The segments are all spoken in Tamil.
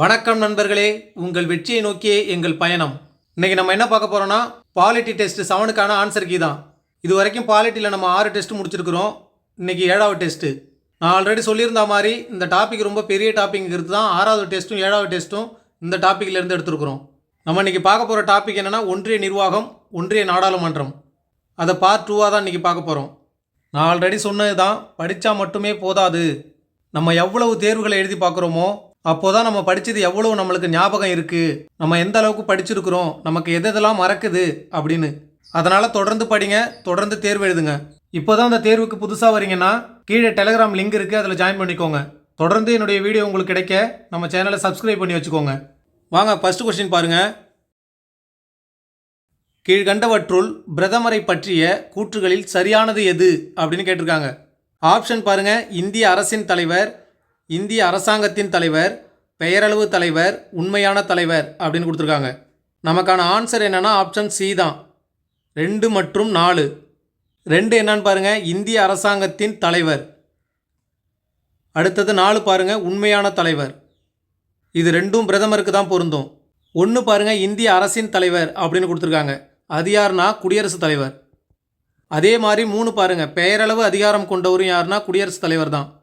வணக்கம் நண்பர்களே. உங்கள் வெற்றியை நோக்கிய எங்கள் பயணம். இன்னைக்கு நம்ம என்ன பார்க்க போறோம்னா பாலிட்டி டெஸ்ட் செவனுக்கான ஆன்சர் கீ தான். இது வரைக்கும் பாலிட்டியில் நம்ம ஆறு டெஸ்ட் முடிச்சிருக்கிறோம். இன்னைக்கு ஏழாவது டெஸ்ட்டு நான் ஆல்ரெடி சொல்லியிருந்த மாதிரி இந்த டாபிக் ரொம்ப பெரிய டாபிக்ங்கிறது தான் ஆறாவது டெஸ்ட்டும் ஏழாவது டெஸ்ட்டும் இந்த டாப்பிக்லேருந்து எடுத்துருக்குறோம். நம்ம இன்றைக்கி பார்க்க போகிற டாபிக் என்னென்னா ஒன்றிய நிர்வாகம் ஒன்றிய நாடாளுமன்றம். அதை பார்ட் டூவாக தான் இன்றைக்கி பார்க்க போகிறோம் நான் ஆல்ரெடி சொன்னது தான் படித்தா மட்டுமே போதாது. நம்ம எவ்வளவு தேர்வுகளை எழுதி பார்க்குறோமோ அப்போ தான் நம்ம படித்தது எவ்வளோ நம்மளுக்கு ஞாபகம் இருக்குது நம்ம எந்த அளவுக்கு படிச்சிருக்கிறோம்? நமக்கு எதெல்லாம் மறக்குது? அப்படின்னு. அதனால் தொடர்ந்து படிங்க தொடர்ந்து தேர்வு எழுதுங்க. இப்போ தான் அந்த தேர்வுக்கு புதுசாக வரீங்கன்னா கீழே டெலகிராம் லிங்க் இருக்குது அதில் ஜாயின் பண்ணிக்கோங்க. தொடர்ந்து என்னுடைய வீடியோ உங்களுக்கு கிடைக்க நம்ம சேனலை சப்ஸ்கிரைப் பண்ணி வச்சுக்கோங்க. வாங்க ஃபர்ஸ்ட் கொஸ்டின் பாருங்கள் கீழ்கண்டவற்றுள் பிரதமரை பற்றிய கூற்றுகளில் சரியானது எது? அப்படின்னு கேட்டிருக்காங்க. ஆப்ஷன் பாருங்கள் இந்திய அரசின் தலைவர் இந்திய அரசாங்கத்தின் தலைவர் பெயரளவு தலைவர் உண்மையான தலைவர் அப்படின்னு கொடுத்துருக்காங்க. நமக்கான ஆன்சர் என்னென்னா ஆப்ஷன் சி தான். ரெண்டு மற்றும் நாலு. ரெண்டு என்னன்னு பாருங்கள் இந்திய அரசாங்கத்தின் தலைவர். அடுத்தது நாலு பாருங்கள் உண்மையான தலைவர். இது ரெண்டும் பிரதமருக்கு தான் பொருந்தும். ஒன்று பாருங்கள் இந்திய அரசின் தலைவர் அப்படின்னு கொடுத்துருக்காங்க. அது யாருன்னா குடியரசுத் தலைவர். அதே மாதிரி மூணு பாருங்கள் பெயரளவு அதிகாரம் கொண்டவரும் யாருன்னா குடியரசுத் தலைவர் தான்.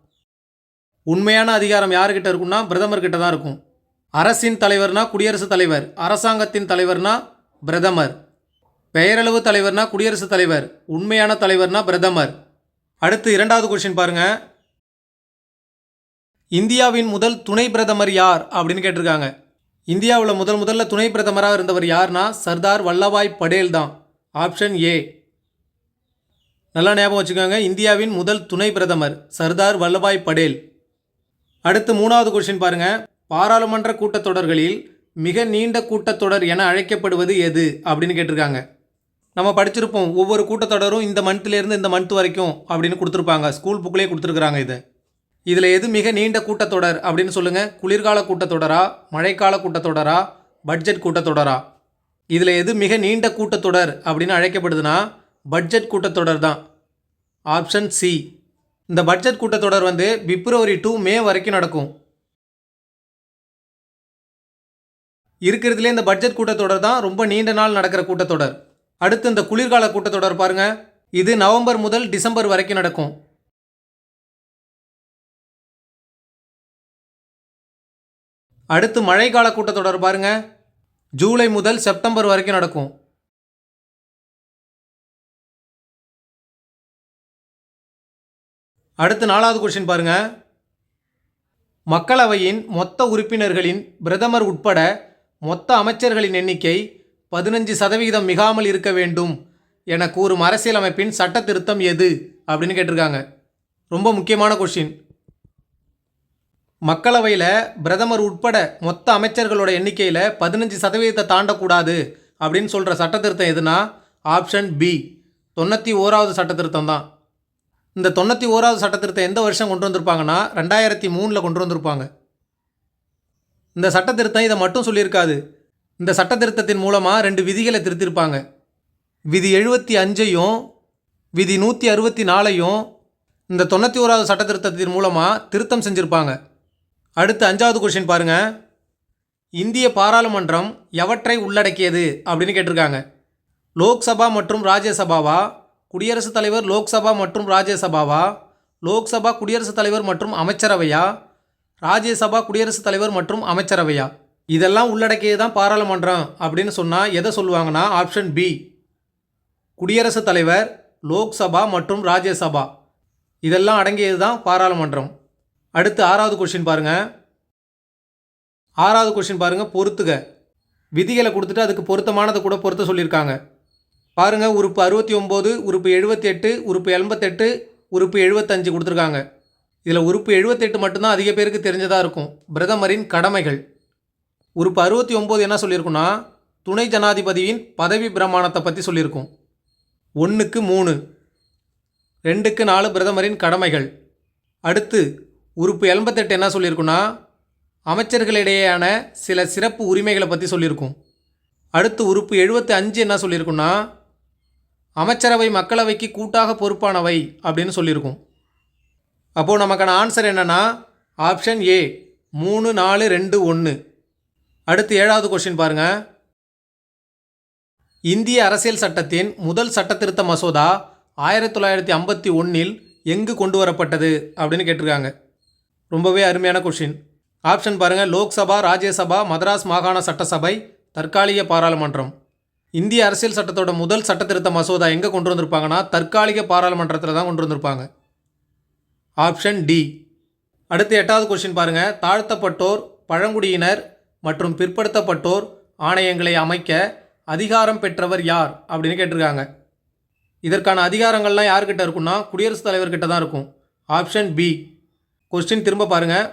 உண்மையான அதிகாரம் யாருக்கிட்ட இருக்கும்னா பிரதமர் கிட்ட தான் இருக்கும். அரசின் தலைவர்னா குடியரசுத் தலைவர் அரசாங்கத்தின் தலைவர்னா பிரதமர். பெயரளவு தலைவர்னா குடியரசுத் தலைவர் உண்மையான தலைவர்னா பிரதமர். அடுத்து இரண்டாவது கொஸ்டின் பாருங்க. இந்தியாவின் முதல் துணை பிரதமர் யார் அப்படின்னு கேட்டிருக்காங்க. இந்தியாவில் முதல் முதல்ல துணை பிரதமராக இருந்தவர் யார்னா சர்தார் வல்லபாய் படேல் தான். Option A. நல்லா ஞாபகம் வச்சுக்கோங்க இந்தியாவின் முதல் துணை பிரதமர் சர்தார் வல்லபாய் படேல். அடுத்து மூணாவது கொஸ்டின் பாருங்க. பாராளுமன்ற கூட்டத்தொடர்களில் மிக நீண்ட கூட்டத்தொடர் என அழைக்கப்படுவது எது? அப்படின்னு கேட்டிருக்காங்க. நம்ம படிச்சிருப்போம். ஒவ்வொரு கூட்டத்தொடரும் இந்த மந்த்லேருந்து இந்த மந்த் வரைக்கும் அப்படின்னு கொடுத்துருப்பாங்க. ஸ்கூல் புக்லேயே கொடுத்துருக்குறாங்க இது. இதில் எது மிக நீண்ட கூட்டத்தொடர் அப்படின்னு சொல்லுங்கள் குளிர்கால கூட்டத்தொடரா? மழைக்கால கூட்டத்தொடரா? பட்ஜெட் கூட்டத்தொடரா? இதில் எது மிக நீண்ட கூட்டத்தொடர் அப்படின்னு அழைக்கப்படுதுன்னா பட்ஜெட் கூட்டத்தொடர் தான். ஆப்ஷன் சி இந்த பட்ஜெட் கூட்டத்தொடர் வந்து பிப்ரவரி டூ மே வரைக்கும் நடக்கும். இருக்கிறதுலே இந்த பட்ஜெட் கூட்டத்தொடர் தான் ரொம்ப நீண்ட நாள் நடக்கிற கூட்டத்தொடர். அடுத்து இந்த குளிர்கால கூட்டத்தொடர் பாருங்க. இது நவம்பர் முதல் டிசம்பர் வரைக்கும் நடக்கும். அடுத்து மழைக்கால கூட்டத்தொடர் பாருங்க. ஜூலை முதல் செப்டம்பர் வரைக்கும் நடக்கும். அடுத்து நாலாவது கொஷின் பாருங்க. மக்களவையின் மொத்த உறுப்பினர்களின் பிரதமர் உட்பட மொத்த அமைச்சர்களின் எண்ணிக்கை பதினஞ்சு சதவிகிதம் மிகாமல் இருக்க வேண்டும் என கூறும் அரசியலமைப்பின் சட்ட திருத்தம் எது அப்படின்னு கேட்டிருக்காங்க. ரொம்ப முக்கியமான கொஷின் மக்களவையில் பிரதமர் உட்பட மொத்த அமைச்சர்களோட எண்ணிக்கையில் பதினஞ்சு சதவீதத்தை தாண்டக்கூடாது அப்படின்னு சொல்கிற சட்ட திருத்தம் எதுனா? ஆப்ஷன் பி தொண்ணூற்றி ஓராவது சட்ட திருத்தம் தான். இந்த தொண்ணூற்றி ஓராவது சட்ட திருத்தம் எந்த வருஷம் கொண்டு வந்திருப்பாங்கன்னா ரெண்டாயிரத்தி மூணில் கொண்டு வந்திருப்பாங்க. இந்த சட்ட திருத்தம் இதை மட்டும் சொல்லியிருக்காது. இந்த சட்ட திருத்தத்தின் மூலமாக ரெண்டு விதிகளை திருத்திருப்பாங்க. விதி எழுபத்தி அஞ்சையும் விதி நூற்றி அறுபத்தி நாலையும் இந்த தொண்ணூற்றி ஓராவது சட்ட திருத்தத்தின் மூலமாக திருத்தம் செஞ்சுருப்பாங்க. அடுத்து அஞ்சாவது கொஷின் பாருங்கள் இந்திய பாராளுமன்றம் எவற்றை உள்ளடக்கியது அப்படின்னு கேட்டிருக்காங்க. லோக்சபா மற்றும் ராஜ்யசபாவா? குடியரசுத் தலைவர் லோக்சபா மற்றும் ராஜ்யசபாவா? லோக்சபா குடியரசுத் தலைவர் மற்றும் அமைச்சரவையா? ராஜ்யசபா குடியரசுத் தலைவர் மற்றும் அமைச்சரவையா? இதெல்லாம் உள்ளடக்கியது தான் பாராளுமன்றம் அப்படின்னு சொன்னால் எதை சொல்லுவாங்கன்னா ஆப்ஷன் பி. குடியரசுத் தலைவர் லோக்சபா மற்றும் ராஜ்யசபா. இதெல்லாம் அடங்கியது தான் பாராளுமன்றம். அடுத்து ஆறாவது கொஷின் பாருங்கள் ஆறாவது கொஷின் பாருங்கள் பொறுத்துக. விதிகளை கொடுத்துட்டு அதுக்கு பொருத்தமானதை கூட பொருத்த சொல்லியிருக்காங்க. பாருங்கள் உறுப்பு அறுபத்தி ஒம்பது உறுப்பு எழுபத்தெட்டு உறுப்பு எண்பத்தெட்டு உறுப்பு எழுபத்தஞ்சு கொடுத்துருக்காங்க. இதில் உறுப்பு எழுபத்தெட்டு மட்டும்தான் அதிக பேருக்கு தெரிஞ்சதாக இருக்கும். பிரதமரின் கடமைகள். உறுப்பு அறுபத்தி ஒம்பது என்ன சொல்லியிருக்குன்னா துணை ஜனாதிபதியின் பதவி பிரமாணத்தை பற்றி சொல்லியிருக்கும். ஒன்றுக்கு மூணு ரெண்டுக்கு நாலு பிரதமரின் கடமைகள். அடுத்து உறுப்பு எண்பத்தெட்டு என்ன சொல்லியிருக்குன்னா அமைச்சர்களிடையேயான சில சிறப்பு உரிமைகளை பற்றி சொல்லியிருக்கும். அடுத்து உறுப்பு எழுபத்தி அஞ்சு என்ன சொல்லியிருக்குன்னா அமைச்சரவை மக்களவைக்கு கூட்டாக பொறுப்பானவை அப்படின்னு சொல்லியிருக்கும். அப்போது நமக்கான ஆன்சர் என்னென்னா ஆப்ஷன் ஏ மூணு நாலு ரெண்டு ஒன்று அடுத்து ஏழாவது கொஷின் பாருங்கள் இந்திய அரசியல் சட்டத்தின் முதல் சட்டத்திருத்த மசோதா ஆயிரத்தி தொள்ளாயிரத்தி ஐம்பத்தி ஒன்றில் எங்கு கொண்டு வரப்பட்டது அப்படின்னு கேட்டிருக்காங்க. ரொம்பவே அருமையான கொஷின் ஆப்ஷன் பாருங்கள் லோக்சபா ராஜ்யசபா மதராஸ் மாகாண சட்டசபை தற்காலிக பாராளுமன்றம். இந்திய அரசியல் சட்டத்தோட முதல் சட்டத்திருத்த மசோதா எங்கே கொண்டு வந்திருப்பாங்கன்னா தற்காலிக பாராளுமன்றத்தில் தான் கொண்டு வந்திருப்பாங்க. Option D. அடுத்து எட்டாவது கொஸ்டின் பாருங்கள் தாழ்த்தப்பட்டோர் பழங்குடியினர் மற்றும் பிற்படுத்தப்பட்டோர் ஆணையங்களை அமைக்க அதிகாரம் பெற்றவர் யார் அப்படின்னு கேட்டிருக்காங்க. இதற்கான அதிகாரங்கள்லாம் யார்கிட்ட இருக்குன்னா குடியரசுத் தலைவர்கிட்ட தான் இருக்கும். Option B. கொஸ்டின் திரும்ப பாருங்கள்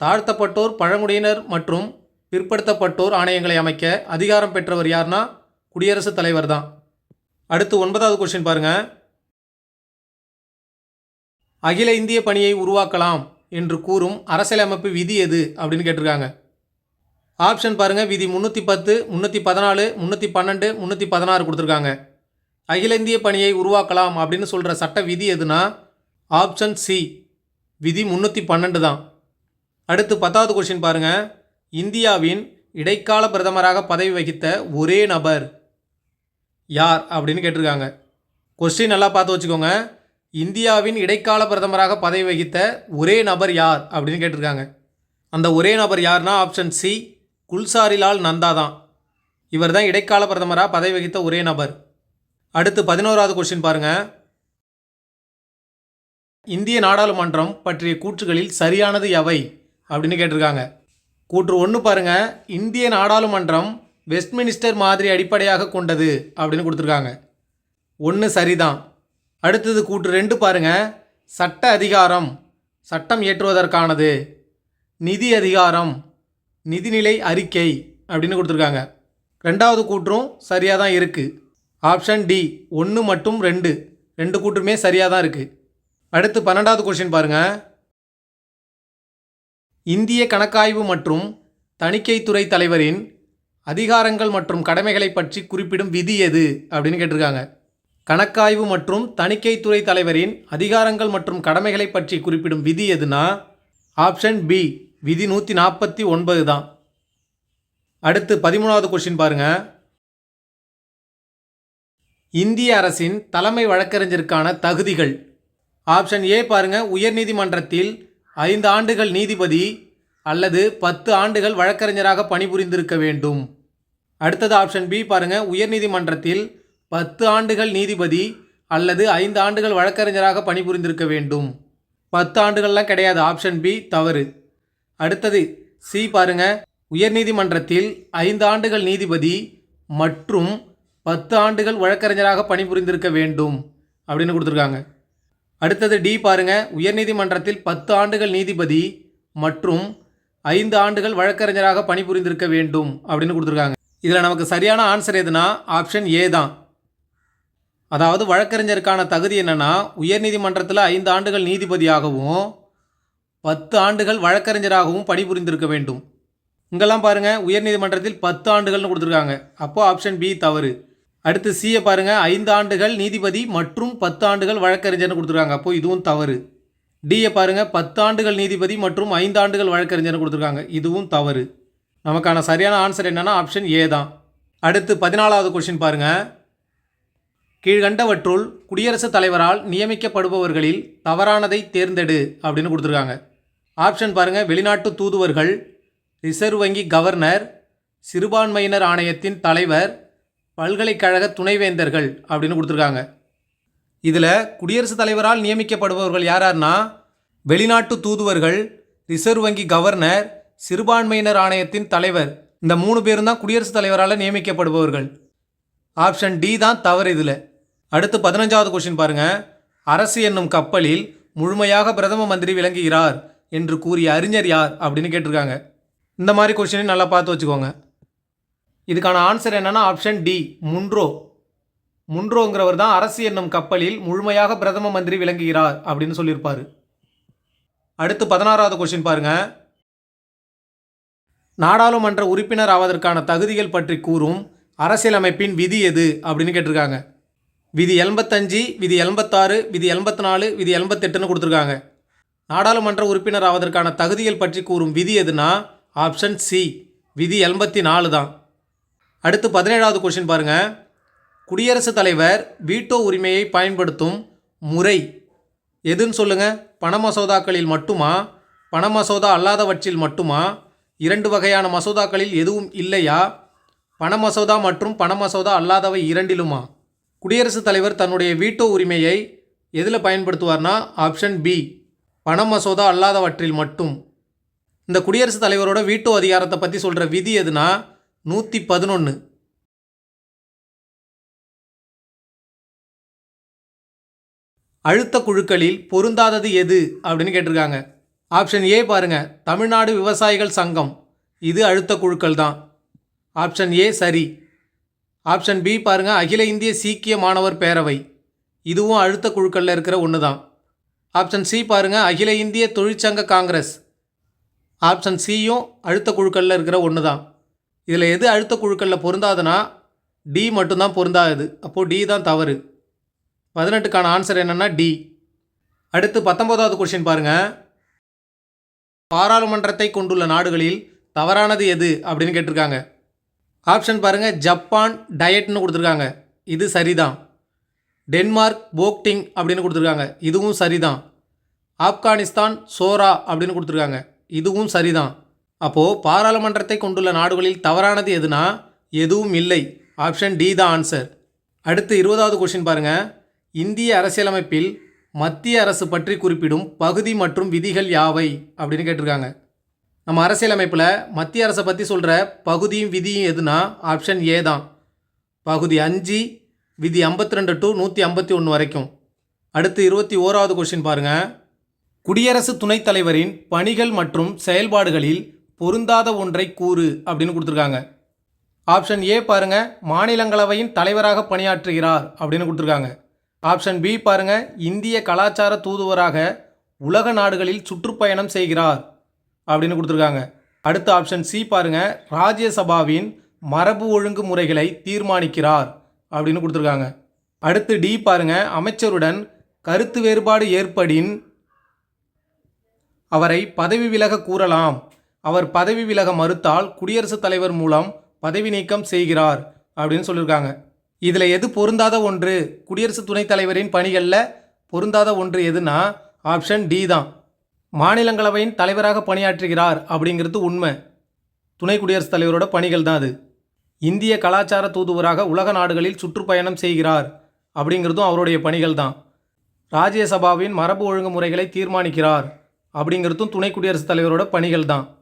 தாழ்த்தப்பட்டோர் பழங்குடியினர் மற்றும் பிற்படுத்தப்பட்டோர் ஆணையங்களை அமைக்க அதிகாரம் பெற்றவர் யார்னா குடியரசுத் தலைவர் தான். அடுத்து ஒன்பதாவது கொஸ்டின் பாருங்கள் அகில இந்திய பணியை உருவாக்கலாம் என்று கூறும் அரசியலமைப்பு விதி எது அப்படின்னு கேட்டிருக்காங்க. ஆப்ஷன் பாருங்கள் விதி முந்நூற்றி பத்து முந்நூற்றி பதினாலு முந்நூற்றி பன்னெண்டு முந்நூற்றி பதினாறு கொடுத்துருக்காங்க. அகில இந்திய பணியை உருவாக்கலாம் அப்படின்னு சொல்கிற சட்ட விதி எதுனா ஆப்ஷன் சி விதி முந்நூற்றி பன்னெண்டு தான். அடுத்து பத்தாவது கொஸ்டின் பாருங்கள் இந்தியாவின் இடைக்கால பிரதமராக பதவி வகித்த ஒரே நபர் யார் அப்படின்னு கேட்டிருக்காங்க. கொஸ்டின் நல்லா பார்த்து வச்சுக்கோங்க. இந்தியாவின் இடைக்கால பிரதமராக பதவி வகித்த ஒரே நபர் யார் அப்படின்னு கேட்டிருக்காங்க. அந்த ஒரே நபர் யார்னா ஆப்ஷன் சி குல்சாரிலால் நந்தா தான். இவர் தான் இடைக்கால பிரதமராக பதவி வகித்த ஒரே நபர். அடுத்து பதினோராவது கொஸ்டின் பாருங்கள் இந்திய நாடாளுமன்றம் பற்றிய கூற்றுகளில் சரியானது எவை அப்படின்னு கேட்டிருக்காங்க. கூற்று ஒன்று பாருங்க. இந்திய நாடாளுமன்றம் வெஸ்ட்மினிஸ்டர் மாதிரி அடிப்படையாக கொண்டது அப்படின்னு கொடுத்துருக்காங்க. ஒன்று சரிதான். அடுத்தது கூற்று ரெண்டு பாருங்க. சட்ட அதிகாரம் சட்டம் இயற்றுவதற்கானது நிதி அதிகாரம் நிதிநிலை அறிக்கை அப்படின்னு கொடுத்துருக்காங்க. ரெண்டாவது கூற்றும் சரியாக தான் இருக்குது ஆப்ஷன் டி ஒன்று மற்றும் ரெண்டு. ரெண்டு கூற்றுமே சரியாக தான் இருக்குது அடுத்து பன்னெண்டாவது கொஷின் பாருங்கள் இந்திய கணக்காய்வு மற்றும் தணிக்கைத்துறை தலைவரின் அதிகாரங்கள் மற்றும் கடமைகளை பற்றி குறிப்பிடும் விதி எது? அப்படின்னு கேட்டிருக்காங்க. கணக்காய்வு மற்றும் தணிக்கைத்துறை தலைவரின் அதிகாரங்கள் மற்றும் கடமைகளை பற்றி குறிப்பிடும் விதி எதுனா? ஆப்ஷன் பி விதி நூற்றி நாற்பத்தி ஒன்பது தான். அடுத்து பதிமூணாவது கொஷின் பாருங்க. இந்திய அரசின் தலைமை வழக்கறிஞருக்கான தகுதிகள். ஆப்ஷன் ஏ பாருங்க உயர்நீதிமன்றத்தில் ஐந்து ஆண்டுகள் நீதிபதி அல்லது பத்து ஆண்டுகள் வழக்கறிஞராக பணிபுரிந்திருக்க வேண்டும். அடுத்தது ஆப்ஷன் பி பாருங்க. உயர்நீதிமன்றத்தில் பத்து ஆண்டுகள் நீதிபதி அல்லது ஐந்து ஆண்டுகள் வழக்கறிஞராக பணிபுரிந்திருக்க வேண்டும். பத்து ஆண்டுகள்லாம் கிடையாது. ஆப்ஷன் பி தவறு. அடுத்தது சி பாருங்க. உயர்நீதிமன்றத்தில் ஐந்து ஆண்டுகள் நீதிபதி மற்றும் பத்து ஆண்டுகள் வழக்கறிஞராக பணிபுரிந்திருக்க வேண்டும் அப்படின்னு கொடுத்துருக்காங்க. அடுத்தது டி பாருங்க. உயர்நீதிமன்றத்தில் பத்து ஆண்டுகள் நீதிபதி மற்றும் ஐந்து ஆண்டுகள் வழக்கறிஞராக பணிபுரிந்திருக்க வேண்டும் அப்படின்னு கொடுத்துருக்காங்க. இதில் நமக்கு சரியான ஆன்சர் எதுனா ஆப்ஷன் ஏ தான். அதாவது வழக்கறிஞருக்கான தகுதி என்னன்னா உயர்நீதிமன்றத்தில் ஐந்து ஆண்டுகள் நீதிபதியாகவும் பத்து ஆண்டுகள் வழக்கறிஞராகவும் பணிபுரிந்திருக்க வேண்டும். இங்கெல்லாம் பாருங்கள் உயர்நீதிமன்றத்தில் பத்து ஆண்டுகள்னு கொடுத்துருக்காங்க. அப்போது ஆப்ஷன் பி தவறு. அடுத்து சியை பாருங்கள் ஐந்து ஆண்டுகள் நீதிபதி மற்றும் பத்து ஆண்டுகள் வழக்கறிஞர்னு கொடுத்துருக்காங்க. அப்போது இதுவும் தவறு. டியை பாருங்கள் பத்து ஆண்டுகள் நீதிபதி மற்றும் ஐந்தாண்டுகள் வழக்கறிஞர் கொடுத்துருக்காங்க. இதுவும் தவறு. நமக்கான சரியான ஆன்சர் என்னென்னா ஆப்ஷன் ஏ தான். அடுத்து பதினாலாவது கொஷின் பாருங்கள் கீழ்கண்டவற்றுள் குடியரசுத் தலைவரால் நியமிக்கப்படுபவர்களில் தவறானதை தேர்ந்தெடு அப்படின்னு கொடுத்துருக்காங்க. ஆப்ஷன் பாருங்கள் வெளிநாட்டு தூதுவர்கள் ரிசர்வ் வங்கி கவர்னர் சிறுபான்மையினர் ஆணையத்தின் தலைவர் பல்கலைக்கழக துணைவேந்தர்கள் அப்படின்னு கொடுத்துருக்காங்க. இதில் குடியரசுத் தலைவரால் நியமிக்கப்படுபவர்கள் யாரார்னா வெளிநாட்டு தூதுவர்கள் ரிசர்வ் வங்கி கவர்னர் சிறுபான்மையினர் ஆணையத்தின் தலைவர் இந்த மூணு பேரும் தான் குடியரசுத் தலைவரால் நியமிக்கப்படுபவர்கள். ஆப்ஷன் டி தான் தவறு இதில். அடுத்து பதினஞ்சாவது கொஷின் பாருங்க. அரசு என்னும் கப்பலில் முழுமையாக பிரதம மந்திரி விளங்குகிறார் என்று கூறிய அறிஞர் யார் அப்படின்னு கேட்டிருக்காங்க. இந்த மாதிரி கொஷினையும் நல்லா பார்த்து வச்சுக்கோங்க. இதுக்கான ஆன்சர் என்னென்னா ஆப்ஷன் டி முன்ரோ முன்ரோங்கிறவர் தான் அரசு என்னும் கப்பலில் முழுமையாக பிரதம மந்திரி விளங்குகிறார் அப்படின்னு சொல்லியிருப்பார். அடுத்து பதினாறாவது கொஸ்டின் பாருங்க. நாடாளுமன்ற உறுப்பினர் ஆவதற்கான தகுதிகள் பற்றி கூறும் அரசியலமைப்பின் விதி எது அப்படின்னு கேட்டிருக்காங்க. விதி எண்பத்தஞ்சு விதி எண்பத்தாறு விதி எண்பத்தி நாலு விதி எண்பத்தெட்டுன்னு கொடுத்துருக்காங்க. நாடாளுமன்ற உறுப்பினர் ஆவதற்கான தகுதிகள் பற்றி கூறும் விதி எதுனா ஆப்ஷன் சி விதி எண்பத்தி நாலு தான். அடுத்து பதினேழாவது கொஷின் பாருங்கள் குடியரசுத் தலைவர் வீட்டோ உரிமையை பயன்படுத்தும் முறை எதுன்னு சொல்லுங்க? பண மசோதாக்களில் மட்டுமா? பண மசோதா அல்லாதவற்றில் மட்டுமா? இரண்டு வகையான மசோதாக்களில் எதுவும் இல்லையா? பண மசோதா மற்றும் பண மசோதா அல்லாதவை இரண்டிலுமா? குடியரசுத் தலைவர் தன்னுடைய வீட்டோ உரிமையை எதில் பயன்படுத்துவார்னா? ஆப்ஷன் பி பண மசோதா அல்லாதவற்றில் மட்டும். இந்த குடியரசுத் தலைவரோட வீட்டோ அதிகாரத்தை பற்றி சொல்கிற விதி எதுனா? நூற்றி பதினொன்று அழுத்த குழுக்களில் பொருந்தாதது எது அப்படின்னு கேட்டிருக்காங்க. ஆப்ஷன் ஏ பாருங்கள் தமிழ்நாடு விவசாயிகள் சங்கம். இது அழுத்த குழுக்கள் தான். ஆப்ஷன் ஏ சரி. ஆப்ஷன் பி பாருங்கள் அகில இந்திய சீக்கிய மாணவர் பேரவை. இதுவும் அழுத்த குழுக்களில் இருக்கிற ஒன்று தான். ஆப்ஷன் சி பாருங்கள் அகில இந்திய தொழிற்சங்க காங்கிரஸ். ஆப்ஷன் சியும் அழுத்த குழுக்களில் இருக்கிற ஒன்று தான். இதில் எது அழுத்த குழுக்களில் பொருந்தாதுன்னா டி மட்டும்தான் பொருந்தாது அப்போது டி தான் தவறு. பதினெட்டுக்கான ஆன்சர் என்னென்னா டி அடுத்து பத்தொம்போதாவது கொஷின் பாருங்கள் பாராளுமன்றத்தை கொண்டுள்ள நாடுகளில் தவறானது எது அப்படின்னு கேட்டிருக்காங்க. ஆப்ஷன் பாருங்க ஜப்பான் டயட்னு கொடுத்துருக்காங்க. இது சரிதான். டென்மார்க் போக்டிங் அப்படின்னு கொடுத்துருக்காங்க. இதுவும் சரிதான். ஆப்கானிஸ்தான் சோரா அப்படின்னு கொடுத்துருக்காங்க. இதுவும் சரிதான். அப்போது பாராளுமன்றத்தை கொண்டுள்ள நாடுகளில் தவறானது எதுனா? எதுவும் இல்லை. ஆப்ஷன் டி தான் ஆன்சர் அடுத்து இருபதாவது கொஷின் பாருங்கள் இந்திய அரசியலமைப்பில் மத்திய அரசு பற்றி குறிப்பிடும் பகுதி மற்றும் விதிகள் யாவை அப்படின்னு கேட்டிருக்காங்க. நம்ம அரசியலமைப்பில் மத்திய அரசை பற்றி சொல்கிற பகுதியும் விதியும் எதுனா ஆப்ஷன் ஏ தான். பகுதி அஞ்சு விதி ஐம்பத்தி ரெண்டு டு நூற்றி ஐம்பத்தி ஒன்று வரைக்கும். அடுத்து இருபத்தி ஓராவது கொஷின் பாருங்கள் குடியரசு துணைத் தலைவரின் பணிகள் மற்றும் செயல்பாடுகளில் பொருந்தாத ஒன்றை கூறு அப்படின்னு கொடுத்துருக்காங்க. ஆப்ஷன் ஏ பாருங்கள் மாநிலங்களவையின் தலைவராக பணியாற்றுகிறார் அப்படின்னு கொடுத்துருக்காங்க. ஆப்ஷன் பி பாருங்க. இந்திய கலாச்சார தூதுவராக உலக நாடுகளில் சுற்றுப்பயணம் செய்கிறார் அப்படின்னு கொடுத்துருக்காங்க. அடுத்த ஆப்ஷன் சி பாருங்க. ராஜ்யசபாவின் மரபு ஒழுங்கு முறைகளை தீர்மானிக்கிறார் அப்படின்னு கொடுத்துருக்காங்க. அடுத்து டி பாருங்க. அமைச்சருடன் கருத்து வேறுபாடு ஏற்படின் அவரை பதவி விலக கூறலாம். அவர் பதவி விலக மறுத்தால் குடியரசுத் தலைவர் மூலம் பதவி நீக்கம் செய்கிறார் அப்படின்னு சொல்லியிருக்காங்க. இதில் எது பொருந்தாத ஒன்று? குடியரசு துணைத் தலைவரின் பணிகளில் பொருந்தாத ஒன்று எதுனா? ஆப்ஷன் டி தான். மாநிலங்களவையின் தலைவராக பணியாற்றுகிறார் அப்படிங்கிறது உண்மை. துணை குடியரசுத் தலைவரோட பணிகள் தான் அது. இந்திய கலாச்சார தூதுவராக உலக நாடுகளில் சுற்றுப்பயணம் செய்கிறார் அப்படிங்கிறதும் அவருடைய பணிகள் தான். ராஜ்யசபாவின் மரபு ஒழுங்குமுறைகளை தீர்மானிக்கிறார் அப்படிங்கிறதும் துணை குடியரசுத் தலைவரோட பணிகள் தான்.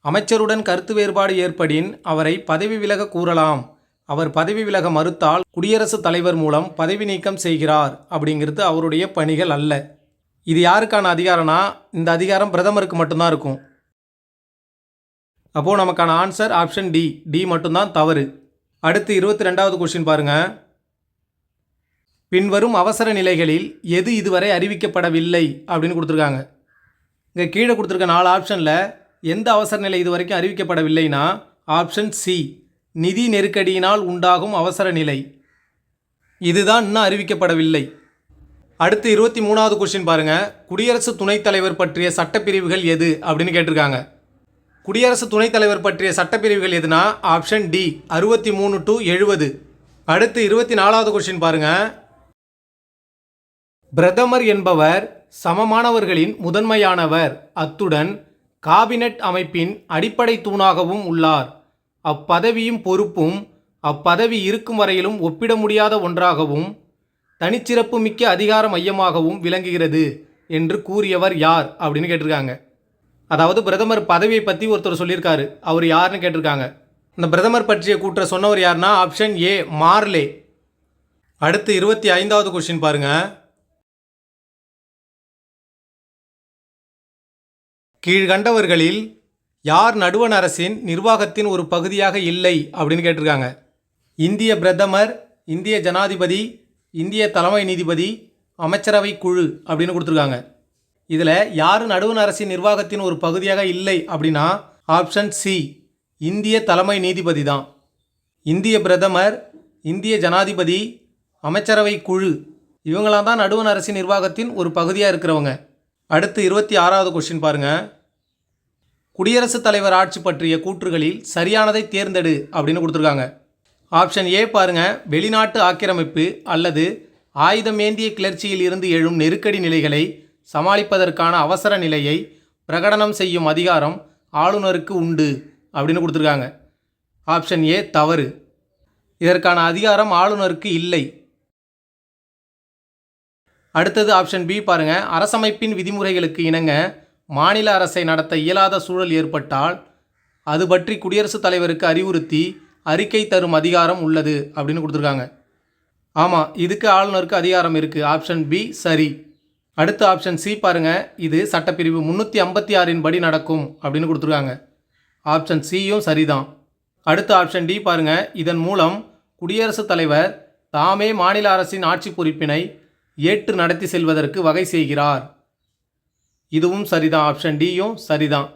அமைச்சருடன் கருத்து வேறுபாடு ஏற்படின் அவரை பதவி விலக கூறலாம். அவர் பதவி விலக மறுத்தால் குடியரசுத் தலைவர் மூலம் பதவி நீக்கம் செய்கிறார் அப்படிங்கிறது அவருடைய பணிகள் அல்ல. இது யாருக்கான அதிகாரம்னா இந்த அதிகாரம் பிரதமருக்கு மட்டும்தான் இருக்கும். அப்போது நமக்கான ஆன்சர் ஆப்ஷன் டி. டி மட்டும்தான் தவறு. அடுத்து இருபத்தி ரெண்டாவது கொஸ்டின் பாருங்கள் பின்வரும் அவசர நிலைகளில் எது இதுவரை அறிவிக்கப்படவில்லை அப்படின்னு கொடுத்துருக்காங்க. இங்கே கீழே கொடுத்துருக்க நாலு ஆப்ஷனில் எந்த அவசர நிலை இது வரைக்கும் அறிவிக்கப்படவில்லைன்னா ஆப்ஷன் சி. நிதி நெருக்கடியினால் உண்டாகும் அவசர நிலை. இதுதான் இன்னும் அறிவிக்கப்படவில்லை. அடுத்து இருபத்தி மூணாவது கொஸ்டின் பாருங்க. குடியரசு துணைத் தலைவர் பற்றிய சட்டப்பிரிவுகள் எது அப்படின்னு கேட்டிருக்காங்க. குடியரசு துணைத் தலைவர் பற்றிய சட்டப்பிரிவுகள் எதுனா? ஆப்ஷன் டி அறுபத்தி மூணு டு எழுபது. அடுத்து இருபத்தி நாலாவது கொஸ்டின் பாருங்கள் பிரதமர் என்பவர் சமமானவர்களின் முதன்மையானவர். அத்துடன் காபினெட் அமைப்பின் அடிப்படை தூணாகவும் உள்ளார். அப்பதவியும் பொறுப்பும் அப்பதவி இருக்கும் வரையிலும் ஒப்பிட முடியாத ஒன்றாகவும் தனிச்சிறப்பு மிக்க அதிகார மையமாகவும் விளங்குகிறது என்று கூறியவர் யார் அப்படின்னு கேட்டிருக்காங்க. அதாவது பிரதமர் பதவியை பற்றி ஒருத்தர் சொல்லியிருக்காரு. அவர் யாருன்னு கேட்டிருக்காங்க. இந்த பிரதமர் பற்றிய கூற்ற சொன்னவர் யாருன்னா ஆப்ஷன் ஏ மார்லே. அடுத்து இருபத்தி ஐந்தாவது கொஸ்டின் பாருங்க. கீழ்கண்டவர்களில் யார் நடுவண் அரசின் நிர்வாகத்தின் ஒரு பகுதியாக இல்லை அப்படின்னு கேட்டிருக்காங்க. இந்திய பிரதமர் இந்திய ஜனாதிபதி இந்திய தலைமை நீதிபதி அமைச்சரவை குழு அப்படின்னு கொடுத்துருக்காங்க. இதில் யார் நடுவண் அரசின் நிர்வாகத்தின் ஒரு பகுதியாக இல்லை அப்படின்னா ஆப்ஷன் சி இந்திய தலைமை நீதிபதி தான். இந்திய பிரதமர் இந்திய ஜனாதிபதி அமைச்சரவை குழு இவங்களாம் தான் நடுவண் அரசின் நிர்வாகத்தின் ஒரு பகுதியாக இருக்கிறவங்க. அடுத்து இருபத்தி ஆறாவது கொஸ்டின் பாருங்கள் குடியரசுத் தலைவர் ஆட்சி பற்றிய கூற்றுகளில் சரியானதை தேர்ந்தெடு அப்படின்னு கொடுத்துருக்காங்க. ஆப்ஷன் ஏ பாருங்கள் வெளிநாட்டு ஆக்கிரமிப்பு அல்லது ஆயுதம் ஏந்திய கிளர்ச்சியில் இருந்து எழும் நெருக்கடி நிலைகளை சமாளிப்பதற்கான அவசர நிலையை பிரகடனம் செய்யும் அதிகாரம் ஆளுநருக்கு உண்டு அப்படின்னு கொடுத்துருக்காங்க. ஆப்ஷன் ஏ தவறு. இதற்கான அதிகாரம் ஆளுநருக்கு இல்லை. அடுத்தது ஆப்ஷன் பி பாருங்கள் அரசமைப்பின் விதிமுறைகளுக்கு இணங்க மாநில அரசை நடத்த இயலாத சூழல் ஏற்பட்டால் அது பற்றி குடியரசுத் தலைவருக்கு அறிவுறுத்தி அறிக்கை தரும் அதிகாரம் உள்ளது அப்படின்னு கொடுத்துருக்காங்க. ஆமாம் இதுக்கு ஆளுநருக்கு அதிகாரம் இருக்குது ஆப்ஷன் பி சரி. அடுத்த ஆப்ஷன் சி பாருங்கள் இது சட்டப்பிரிவு முந்நூற்றி ஐம்பத்தி ஆறின் படி நடக்கும் அப்படின்னு கொடுத்துருக்காங்க. ஆப்ஷன் சியும் சரிதான். அடுத்த ஆப்ஷன் டி பாருங்கள் இதன் மூலம் குடியரசுத் தலைவர் தாமே மாநில அரசின் ஆட்சி பொறுப்பினை ஏற்று நடத்தி செல்வதற்கு வகை செய்கிறார். இதுவும் சரிதான். ஆப்ஷன் டியும் சரிதான்.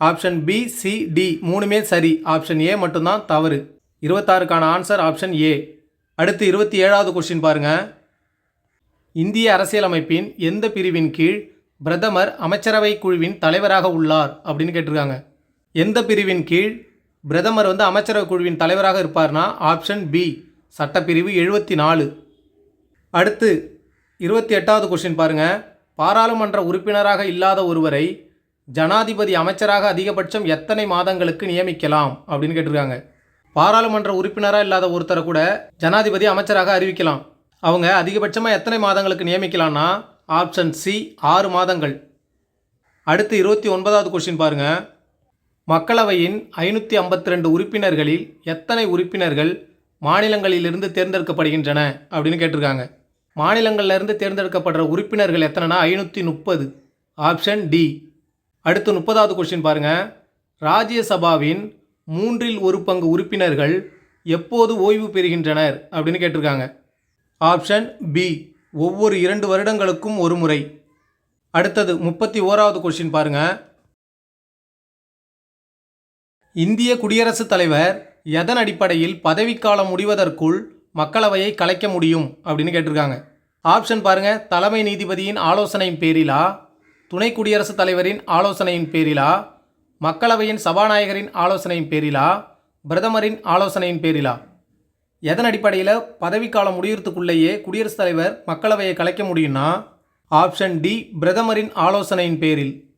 ஆப்ஷன் பி சி டி மூணுமே சரி. ஆப்ஷன் ஏ மட்டும்தான் தவறு. இருபத்தாறுக்கான ஆன்சர் ஆப்ஷன் ஏ அடுத்து இருபத்தி ஏழாவது கொஸ்டின் பாருங்கள் இந்திய அரசியலமைப்பின் எந்த பிரிவின் கீழ் பிரதமர் அமைச்சரவை குழுவின் தலைவராக உள்ளார் அப்படின்னு கேட்டிருக்காங்க. எந்த பிரிவின் கீழ் பிரதமர் வந்து அமைச்சரவை குழுவின் தலைவராக இருப்பார்னா ஆப்ஷன் பி சட்டப்பிரிவு எழுபத்தி நாலு. அடுத்து இருபத்தி எட்டாவது கொஸ்டின் பாருங்கள் பாராளுமன்ற உறுப்பினராக இல்லாத ஒருவரை ஜனாதிபதி அமைச்சராக அதிகபட்சம் எத்தனை மாதங்களுக்கு நியமிக்கலாம் அப்படின்னு கேட்டிருக்காங்க. பாராளுமன்ற உறுப்பினராக இல்லாத ஒருத்தரை கூட ஜனாதிபதி அமைச்சராக அறிவிக்கலாம். அவங்க அதிகபட்சமாக எத்தனை மாதங்களுக்கு நியமிக்கலாம்னா ஆப்ஷன் சி ஆறு மாதங்கள். அடுத்து இருபத்தி ஒன்பதாவது கொஸ்டின் பாருங்க. மக்களவையின் ஐநூற்றி ஐம்பத்தி ரெண்டு உறுப்பினர்களில் எத்தனை உறுப்பினர்கள் மாநிலங்களிலிருந்து தேர்ந்தெடுக்கப்படுகின்றன அப்படின்னு கேட்டிருக்காங்க. மாநிலங்களிலிருந்து தேர்ந்தெடுக்கப்படுற உறுப்பினர்கள் எத்தனைனா? ஐநூற்றி முப்பது. ஆப்ஷன் டி அடுத்து முப்பதாவது கொஸ்டின் பாருங்கள் ராஜ்யசபாவின் மூன்றில் ஒரு பங்கு உறுப்பினர்கள் எப்போது ஓய்வு பெறுகின்றனர் அப்படின்னு கேட்டிருக்காங்க. ஆப்ஷன் பி ஒவ்வொரு இரண்டு வருடங்களுக்கும் ஒரு முறை. அடுத்தது முப்பத்தி ஓராவது கொஸ்டின் பாருங்க. இந்திய குடியரசுத் தலைவர் எதன் அடிப்படையில் பதவிக்காலம் முடிவதற்குள் மக்களவையை கலைக்க முடியும் அப்படின்னு கேட்டிருக்காங்க. ஆப்ஷன் பாருங்கள் தலைமை நீதிபதியின் ஆலோசனையின் பேரிலா? துணை குடியரசுத் தலைவரின் ஆலோசனையின் பேரிலா? மக்களவையின் சபாநாயகரின் ஆலோசனையின் பேரிலா? பிரதமரின் ஆலோசனையின் பேரிலா? எதன் அடிப்படையில்? பதவிக்காலம் முடியறதுக்குள்ளேயே குடியரசுத் தலைவர் மக்களவையை கலைக்க முடியும்னா? ஆப்ஷன் டி பிரதமரின் ஆலோசனையின் பேரில்.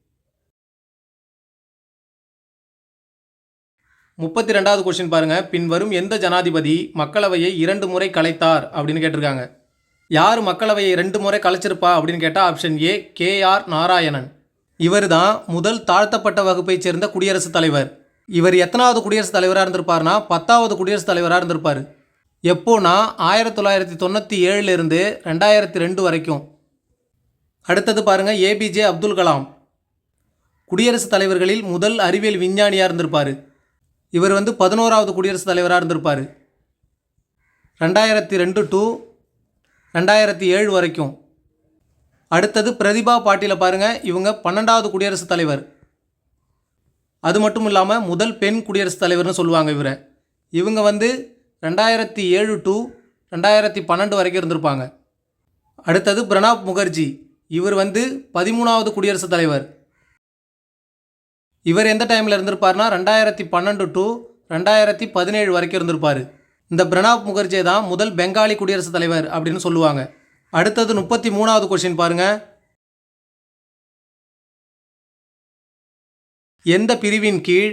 முப்பத்தி ரெண்டாவது கொஸ்டின் பாருங்கள் பின்வரும் எந்த ஜனாதிபதி மக்களவையை இரண்டு முறை கலைத்தார் அப்படின்னு கேட்டிருக்காங்க. யார் மக்களவையை ரெண்டு முறை கலைச்சிருப்பா அப்படின்னு கேட்டால் option A K R Narayanan. இவர் தான் முதல் தாழ்த்தப்பட்ட வகுப்பைச் சேர்ந்த குடியரசுத் தலைவர். இவர் எத்தனாவது குடியரசுத் தலைவராக இருந்திருப்பார்னா பத்தாவது குடியரசுத் தலைவராக இருந்திருப்பார். எப்போனா ஆயிரத்தி தொள்ளாயிரத்தி தொண்ணூற்றி ஏழுலேருந்து ரெண்டாயிரத்தி ரெண்டு வரைக்கும். அடுத்தது பாருங்கள் ஏபிஜே அப்துல் கலாம். குடியரசுத் தலைவர்களில் முதல் அறிவியல் விஞ்ஞானியாக இருந்திருப்பார். இவர் வந்து பதினோராவது குடியரசுத் தலைவராக இருந்திருப்பார். ரெண்டாயிரத்தி ரெண்டு டு ரெண்டாயிரத்தி ஏழு வரைக்கும். அடுத்தது பிரதிபா பாட்டியில் பாருங்கள் இவங்க பன்னெண்டாவது குடியரசுத் தலைவர். அது மட்டும் இல்லாமல் முதல் பெண் குடியரசுத் தலைவர்னு சொல்லுவாங்க இவரை. இவங்க வந்து ரெண்டாயிரத்தி ஏழு டு ரெண்டாயிரத்தி பன்னெண்டு வரைக்கும் இருந்திருப்பாங்க. அடுத்தது பிரணாப் முகர்ஜி இவர் வந்து பதிமூணாவது குடியரசுத் தலைவர். இவர் எந்த டைமில் இருந்திருப்பார்னா ரெண்டாயிரத்தி பன்னெண்டு டு ரெண்டாயிரத்தி பதினேழு வரைக்கும் இருந்திருப்பார். இந்த பிரணாப் முகர்ஜி தான் முதல் பெங்காலி குடியரசுத் தலைவர் அப்படின்னு சொல்லுவாங்க. அடுத்தது முப்பத்தி மூணாவது கொஷின் பாருங்கள் எந்த பிரிவின் கீழ்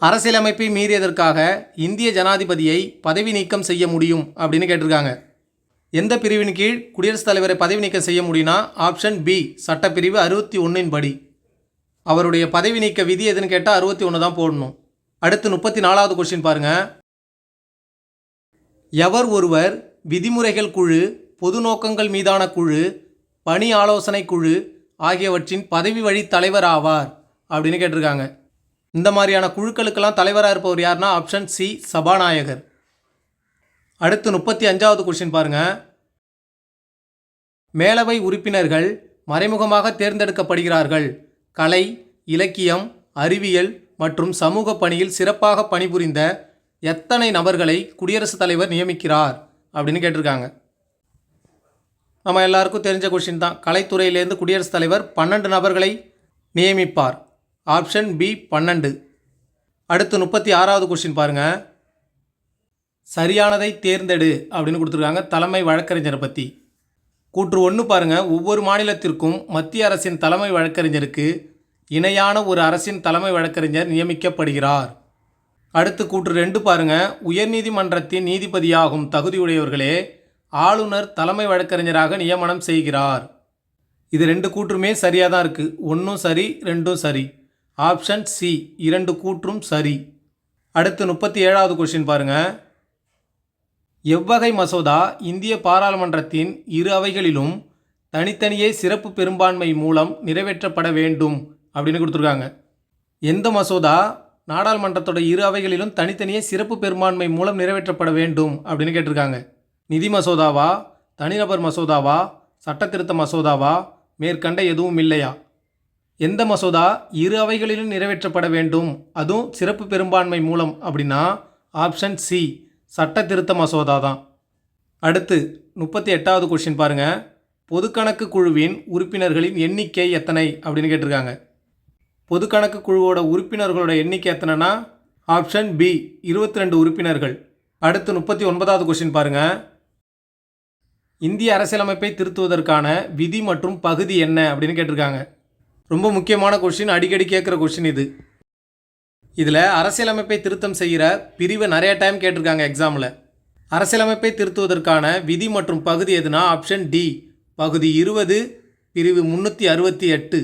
அரசியலமைப்பை மீறியதற்காக இந்திய ஜனாதிபதியை பதவி நீக்கம் செய்ய முடியும் அப்படின்னு கேட்டிருக்காங்க. எந்த பிரிவின் கீழ் குடியரசுத் தலைவரை பதவி நீக்கம் செய்ய முடியும்னா ஆப்ஷன் பி சட்டப்பிரிவு அறுபத்தி ஒன்றின் படி. அவருடைய பதவி நீக்க விதி எதுன்னு கேட்டால் அறுபத்தி ஒன்று தான் போடணும். அடுத்து முப்பத்தி நாலாவது கொஸ்டின் பாருங்கள் எவர் ஒருவர் விதிமுறைகள் குழு பொது நோக்கங்கள் மீதான குழு பணி ஆலோசனை குழு ஆகியவற்றின் பதவி வழி தலைவர் ஆவார் அப்படின்னு கேட்டிருக்காங்க. இந்த மாதிரியான குழுக்களுக்கெல்லாம் தலைவராக இருப்பவர் யாருன்னா ஆப்ஷன் சி சபாநாயகர். அடுத்து முப்பத்தி அஞ்சாவது கொஸ்டின் பாருங்கள் மேலவை உறுப்பினர்கள் மறைமுகமாக தேர்ந்தெடுக்கப்படுகிறார்கள். கலை இலக்கியம் அறிவியல் மற்றும் சமூக பணியில் சிறப்பாக பணிபுரிந்த எத்தனை நபர்களை குடியரசுத் தலைவர் நியமிக்கிறார் அப்படின்னு கேட்டிருக்காங்க. நம்ம எல்லாருக்கும் தெரிஞ்ச கொஷின் தான். கலைத்துறையிலேருந்து குடியரசுத் தலைவர் பன்னெண்டு நபர்களை நியமிப்பார். ஆப்ஷன் பி பன்னெண்டு. அடுத்து முப்பத்தி ஆறாவது கொஷின் பாருங்கள் சரியானதை தேர்ந்தெடு அப்படின்னு கொடுத்துருக்காங்க தலைமை வழக்கறிஞரை பற்றி கூற்று ஒன்று பாருங்கள் ஒவ்வொரு மாநிலத்திற்கும் மத்திய அரசின் தலைமை வழக்கறிஞருக்கு இணையான ஒரு அரசின் தலைமை வழக்கறிஞர் நியமிக்கப்படுகிறார். அடுத்து கூற்று ரெண்டு பாருங்கள் உயர்நீதிமன்றத்தின் நீதிபதியாகும் தகுதியுடையவர்களே ஆளுநர் தலைமை வழக்கறிஞராக நியமனம் செய்கிறார். இது ரெண்டு கூற்றுமே சரியாக தான் இருக்குது ஒன்றும் சரி ரெண்டும் சரி. ஆப்ஷன் சி இரண்டு கூற்றும் சரி. அடுத்து முப்பத்தி ஏழாவது கொஷின் பாருங்கள் எவ்வகை மசோதா இந்திய பாராளுமன்றத்தின் இரு அவைகளிலும் தனித்தனியே சிறப்பு பெரும்பான்மை மூலம் நிறைவேற்றப்பட வேண்டும் அப்படின்னு கொடுத்துருக்காங்க. எந்த மசோதா? நாடாளுமன்றத்தோட இரு அவைகளிலும் தனித்தனியே சிறப்பு பெரும்பான்மை மூலம் நிறைவேற்றப்பட வேண்டும் அப்படின்னு கேட்டிருக்காங்க. நிதி மசோதாவா? தனிநபர் மசோதாவா? சட்டத்திருத்த மசோதாவா? மேற்கண்ட எதுவும் இல்லையா? எந்த மசோதா? இரு அவைகளிலும் நிறைவேற்றப்பட வேண்டும். அதுவும் சிறப்பு பெரும்பான்மை மூலம் அப்படின்னா ஆப்ஷன் சி. சட்ட திருத்த மசோதா தான். அடுத்து முப்பத்தி எட்டாவது கொஷின் பாருங்கள் பொதுக்கணக்கு குழுவின் உறுப்பினர்களின் எண்ணிக்கை எத்தனை? அப்படின்னு கேட்டிருக்காங்க. பொதுக்கணக்கு குழுவோட உறுப்பினர்களோட எண்ணிக்கை எத்தனைனா? ஆப்ஷன் பி இருபத்தி ரெண்டு உறுப்பினர்கள். அடுத்து முப்பத்தி ஒன்பதாவது கொஷின் பாருங்கள் இந்திய அரசியலமைப்பை திருத்துவதற்கான விதி மற்றும் பகுதி என்ன? அப்படின்னு கேட்டிருக்காங்க. ரொம்ப முக்கியமான கொஷின் அடிக்கடி கேட்குற கொஷின் இது. இதில் அரசியலமைப்பை திருத்தம் செய்கிற பிரிவை நிறைய டைம் கேட்டிருக்காங்க எக்ஸாமில் அரசியலமைப்பை திருத்துவதற்கான விதி மற்றும் பகுதி எதுனா ஆப்ஷன் டி பகுதி இருபது பிரிவு முந்நூற்றி அறுபத்தி எட்டு.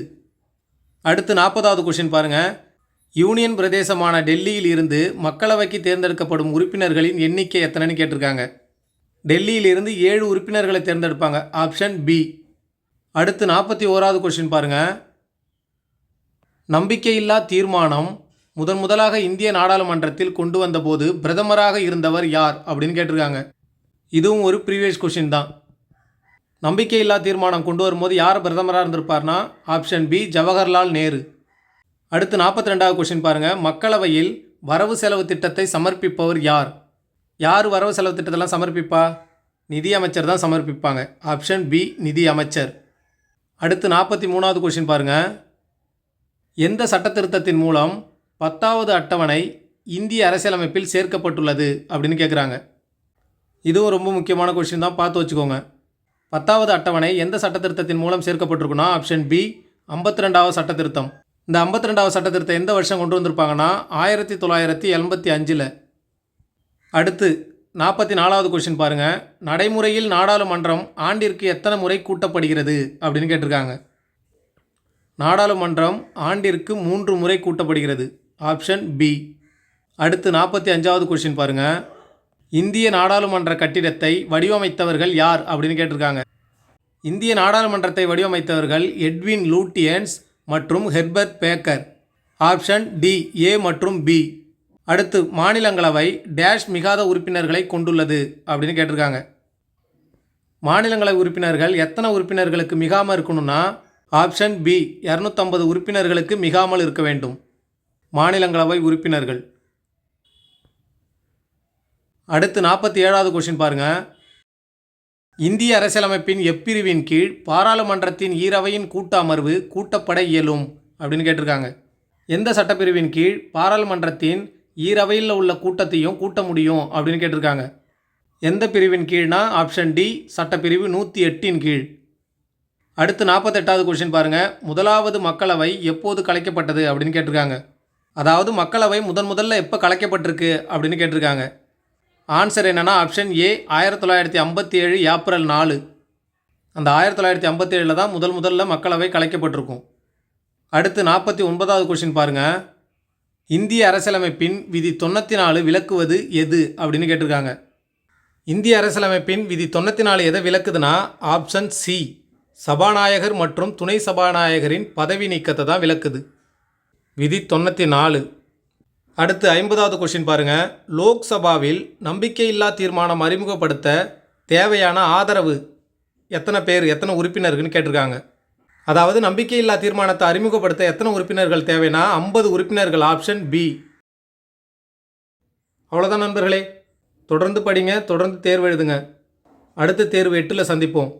அடுத்து நாற்பதாவது கொஷின் பாருங்கள் யூனியன் பிரதேசமான டெல்லியில் இருந்து மக்களவைக்கு தேர்ந்தெடுக்கப்படும் உறுப்பினர்களின் எண்ணிக்கை எத்தனைன்னு கேட்டிருக்காங்க. டெல்லியிலிருந்து ஏழு உறுப்பினர்களை தேர்ந்தெடுப்பாங்க. ஆப்ஷன் பி அடுத்து நாற்பத்தி ஓராவது கொஷின் பாருங்கள் நம்பிக்கையில்லா தீர்மானம் முதன் முதலாக இந்திய நாடாளுமன்றத்தில் கொண்டு வந்தபோது பிரதமராக இருந்தவர் யார் அப்படின்னு கேட்டிருக்காங்க. இதுவும் ஒரு ப்ரீவியஸ் கொஷின் தான். நம்பிக்கையில்லா தீர்மானம் கொண்டு வரும்போது யார் பிரதமராக இருந்திருப்பார்னா ஆப்ஷன் பி ஜவஹர்லால் நேரு. அடுத்து நாற்பத்தி ரெண்டாவது கொஷின் பாருங்கள் மக்களவையில் வரவு செலவு திட்டத்தை சமர்ப்பிப்பவர் யார்? யார் வரவு செலவு திட்டத்தெல்லாம் சமர்ப்பிப்பா? நிதி அமைச்சர் தான் சமர்ப்பிப்பாங்க. ஆப்ஷன் பி நிதி அமைச்சர். அடுத்து நாற்பத்தி மூணாவது கொஷின் பாருங்கள் எந்த சட்ட திருத்தத்தின் மூலம் பத்தாவது அட்டவணை இந்திய அரசியலமைப்பில் சேர்க்கப்பட்டுள்ளது அப்படின்னு கேட்குறாங்க இதுவும் ரொம்ப முக்கியமான கொஷின் தான். பார்த்து வச்சுக்கோங்க. பத்தாவது அட்டவணை எந்த சட்டத்திருத்தத்தின் மூலம் சேர்க்கப்பட்டிருக்குன்னா ஆப்ஷன் பி ஐம்பத்தி ரெண்டாவது சட்டத்திருத்தம். இந்த ஐம்பத்தி ரெண்டாவது சட்டத்திருத்தம் எந்த வருஷம் கொண்டு வந்திருப்பாங்கன்னா ஆயிரத்தி தொள்ளாயிரத்தி எண்பத்தி அஞ்சில். அடுத்து நாற்பத்தி நாலாவது கொஷின் பாருங்கள் நடைமுறையில் நாடாளுமன்றம் ஆண்டிற்கு எத்தனை முறை கூட்டப்படுகிறது அப்படின்னு கேட்டிருக்காங்க. நாடாளுமன்றம் ஆண்டிற்கு மூன்று முறை கூட்டப்படுகிறது. Option B. அடுத்து நாற்பத்தி அஞ்சாவது கொஷின் பாருங்கள் இந்திய நாடாளுமன்ற கட்டிடத்தை வடிவமைத்தவர்கள் யார் அப்படின்னு கேட்டிருக்காங்க. இந்திய நாடாளுமன்றத்தை வடிவமைத்தவர்கள் எட்வின் லூட்டியன்ஸ் மற்றும் Herbert Baker. Option D A மற்றும் பி. அடுத்து மாநிலங்களவை டேஷ் மிகாத உறுப்பினர்களை கொண்டுள்ளது அப்படின்னு கேட்டிருக்காங்க. மாநிலங்களவை உறுப்பினர்கள் எத்தனை உறுப்பினர்களுக்கு மிகாமல் இருக்கணும்னா ஆப்ஷன் பி இரநூத்தம்பது உறுப்பினர்களுக்கு மிகாமல் இருக்க வேண்டும். மாநிலங்களவை உறுப்பினர்கள். அடுத்து நாற்பத்தி ஏழாவது கொஷின் பாருங்கள் இந்திய அரசியலமைப்பின் எப்பிரிவின் கீழ் பாராளுமன்றத்தின் ஈரவையின் கூட்ட அமர்வு கூட்டப்பட இயலும் அப்படின்னு கேட்டிருக்காங்க. எந்த சட்டப்பிரிவின் கீழ் பாராளுமன்றத்தின் ஈரவையில் உள்ள கூட்டத்தையும் கூட்ட முடியும் அப்படின்னு கேட்டிருக்காங்க. எந்த பிரிவின் கீழ்னா ஆப்ஷன் டி சட்டப்பிரிவு நூற்றி எட்டின் கீழ். அடுத்து நாற்பத்தெட்டாவது கொஷின் பாருங்கள் முதலாவது மக்களவை எப்போது கலைக்கப்பட்டது அப்படின்னு கேட்டிருக்காங்க. அதாவது மக்களவை முதன் முதல்ல எப்போ கலைக்கப்பட்டிருக்கு அப்படின்னு கேட்டிருக்காங்க. ஆன்சர் என்னென்னா ஆப்ஷன் ஏ ஆயிரத்தி தொள்ளாயிரத்தி ஐம்பத்தி ஏழு ஏப்ரல் நாலு. அந்த ஆயிரத்தி தொள்ளாயிரத்தி ஐம்பத்தி ஏழில் தான் முதல் முதல்ல மக்களவை கலைக்கப்பட்டிருக்கும். அடுத்து நாற்பத்தி ஒன்பதாவது கொஷின் பாருங்கள் இந்திய அரசியலமைப்பின் விதி தொண்ணூற்றி நாலு விளக்குவது எது அப்படின்னு கேட்டிருக்காங்க. இந்திய அரசியலமைப்பின் விதி தொண்ணூற்றி நாலு எதை விளக்குதுன்னா ஆப்ஷன் சி சபாநாயகர் மற்றும் துணை சபாநாயகரின் பதவி நீக்கத்தை தான் விளக்குது. விதி தொண்ணூற்றி நாலு. அடுத்து ஐம்பதாவது கொஷின் பாருங்கள் லோக்சபாவில் நம்பிக்கையில்லா தீர்மானம் அறிமுகப்படுத்த தேவையான ஆதரவு எத்தனை பேர் எத்தனை உறுப்பினர்கள்னு கேட்டிருக்காங்க. அதாவது நம்பிக்கையில்லா தீர்மானத்தை அறிமுகப்படுத்த எத்தனை உறுப்பினர்கள் தேவைன்னா ஐம்பது உறுப்பினர்கள் ஆப்ஷன் பி அவ்வளோதான் நண்பர்களே. தொடர்ந்து படிங்க தொடர்ந்து தேர்வு எழுதுங்க. அடுத்த தேர்வு எட்டில் சந்திப்போம்.